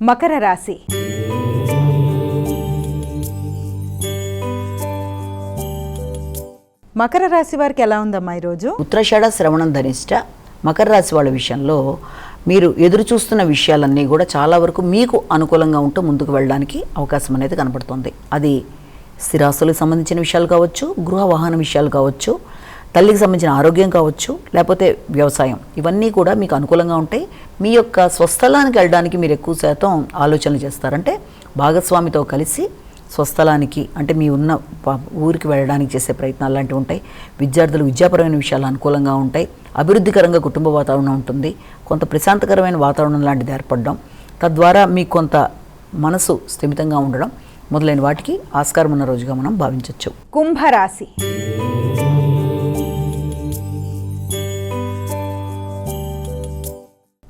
మకర రాశి. మకర రాశి వారికి ఎలా ఉందమ్మా ఈరోజు? ఉత్తరాషాఢ శ్రవణం ధనిష్ట మకర రాశి వాళ్ళ విషయంలో మీరు ఎదురు చూస్తున్న విషయాలన్నీ కూడా చాలా వరకు మీకు అనుకూలంగా ఉంటూ ముందుకు వెళ్ళడానికి అవకాశం అనేది కనబడుతుంది అది స్థిరాస్తులకు సంబంధించిన విషయాలు కావచ్చు గృహ వాహన విషయాలు కావచ్చు తల్లికి సంబంధించిన ఆరోగ్యం కావచ్చు లేకపోతే వ్యవసాయం. ఇవన్నీ కూడా మీకు అనుకూలంగా ఉంటాయి. మీ యొక్క స్వస్థలానికి వెళ్ళడానికి మీరు ఎక్కువ శాతం ఆలోచనలు చేస్తారంటే భాగస్వామితో కలిసి స్వస్థలానికి అంటే మీ ఉన్న ఊరికి వెళ్ళడానికి చేసే ప్రయత్నాలు లాంటివి ఉంటాయి. విద్యార్థులు విద్యాపరమైన విషయాలు అనుకూలంగా ఉంటాయి. అభివృద్ధికరంగా కుటుంబ వాతావరణం ఉంటుంది. కొంత ప్రశాంతకరమైన వాతావరణం లాంటిది ఏర్పడడం. తద్వారా మీకు కొంత మనసు స్థిమితంగా ఉండడం మొదలైన వాటికి ఆస్కారం ఉన్న రోజుగా మనం భావించవచ్చు కుంభరాశి.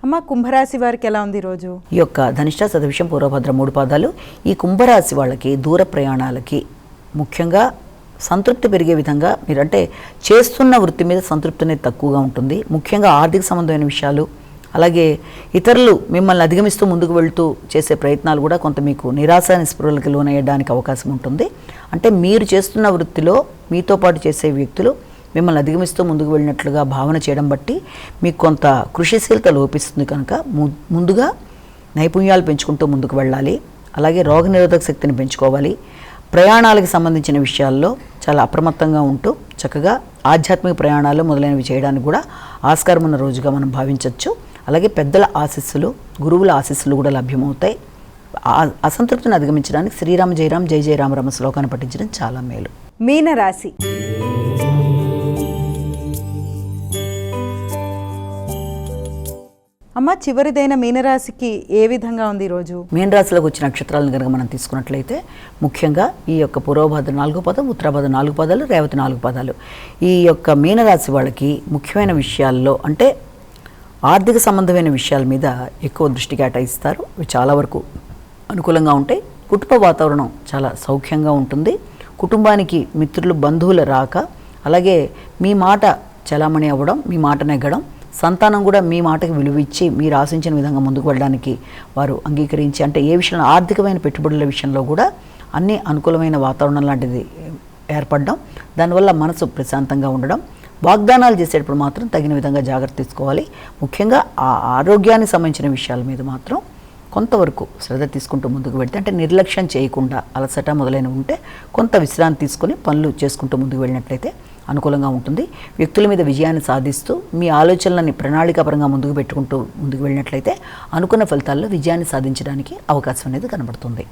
అమ్మ కుంభరాశి వారికి ఎలా ఉంది ఈరోజు ఈ యొక్క ధనిష్ట సదవిషయం పూర్వభద్ర మూడు పాదాలు. ఈ కుంభరాశి వాళ్ళకి దూర ప్రయాణాలకి ముఖ్యంగా సంతృప్తి పెరిగే విధంగా మీరంటే చేస్తున్న వృత్తి మీద సంతృప్తి అనేది తక్కువగా ఉంటుంది. ముఖ్యంగా ఆర్థిక సంబంధమైన విషయాలు అలాగే ఇతరులు మిమ్మల్ని అధిగమిస్తూ ముందుకు వెళ్తూ చేసే ప్రయత్నాలు కూడా కొంత మీకు నిరాశ నిస్పృహలకు లోనయ్యడానికి అవకాశం ఉంటుంది. అంటే మీరు చేస్తున్న వృత్తిలో మీతో పాటు చేసే వ్యక్తులు మిమ్మల్ని అధిగమిస్తూ ముందుకు వెళ్ళినట్లుగా భావన చేయడం బట్టి మీకు కొంత కృషిశీలత లోపిస్తుంది కనుక ము- ముందుగా నైపుణ్యాలు పెంచుకుంటూ ముందుకు వెళ్ళాలి. అలాగే రోగనిరోధక శక్తిని పెంచుకోవాలి. ప్రయాణాలకు సంబంధించిన విషయాల్లో చాలా అప్రమత్తంగా ఉంటూ చక్కగా ఆధ్యాత్మిక ప్రయాణాలు మొదలైనవి చేయడానికి కూడా ఆస్కారం ఉన్న రోజుగా మనం భావించవచ్చు అలాగే పెద్దల ఆశీస్సులు గురువుల ఆశీస్సులు కూడా లభ్యమవుతాయి. ఆ- అసంతృప్తిని అధిగమించడానికి శ్రీరామ జయరాం జయ జయరామ రమ శ్లోకాన్ని పఠించడం చాలా మేలు. మీనరాశి. అమ్మ చివరిదైన మీనరాశికి ఏ విధంగా ఉంది ఈరోజు మీనరాశిలోకి వచ్చిన నక్షత్రాలను కనుక మనం తీసుకున్నట్లయితే ముఖ్యంగా ఈ యొక్క పూర్వభద్ర నాలుగు పదం ఉత్తరాభాద నాలుగు పదాలు రేవతి నాలుగు పదాలు. ఈ యొక్క మీనరాశి వాళ్ళకి ముఖ్యమైన విషయాల్లో అంటే ఆర్థిక సంబంధమైన విషయాల మీద ఎక్కువ దృష్టి కేటాయిస్తారు. ఇవి చాలా వరకు అనుకూలంగా ఉంటాయి. కుటుంబ వాతావరణం చాలా సౌఖ్యంగా ఉంటుంది. కుటుంబానికి మిత్రులు బంధువుల రాక అలాగే మీ మాట చలామణి అవ్వడం మీ మాట నెగ్గడం సంతానం కూడా మీ మాటకి విలువ ఇచ్చి మీరు ఆశించిన విధంగా ముందుకు వెళ్ళడానికి వారు అంగీకరించి అంటే ఏ విషయంలో ఆర్థికమైన పెట్టుబడుల విషయంలో కూడా అన్ని అనుకూలమైన వాతావరణం లాంటిది ఏర్పడడం దానివల్ల మనసు ప్రశాంతంగా ఉండడం వాగ్దానాలు చేసేటప్పుడు మాత్రం తగిన విధంగా జాగ్రత్త తీసుకోవాలి. ముఖ్యంగా ఆ ఆరోగ్యానికి సంబంధించిన విషయాల మీద మాత్రం కొంతవరకు శ్రద్ధ తీసుకుంటూ ముందుకు వెళ్తే అంటే నిర్లక్ష్యం చేయకుండా అలసట మొదలైనవి ఉంటే కొంత విశ్రాంతి తీసుకొని పనులు చేసుకుంటూ ముందుకు వెళ్ళినట్లయితే అనుకూలంగా ఉంటుంది. వ్యక్తుల మీద విజయాన్ని సాధిస్తూ మీ ఆలోచనలని ప్రణాళికాపరంగా ముందుకు పెట్టుకుంటూ ముందుకు వెళ్ళినట్లయితే అనుకున్న ఫలితాల్లో విజయాన్ని సాధించడానికి అవకాశం అనేది కనబడుతుంది.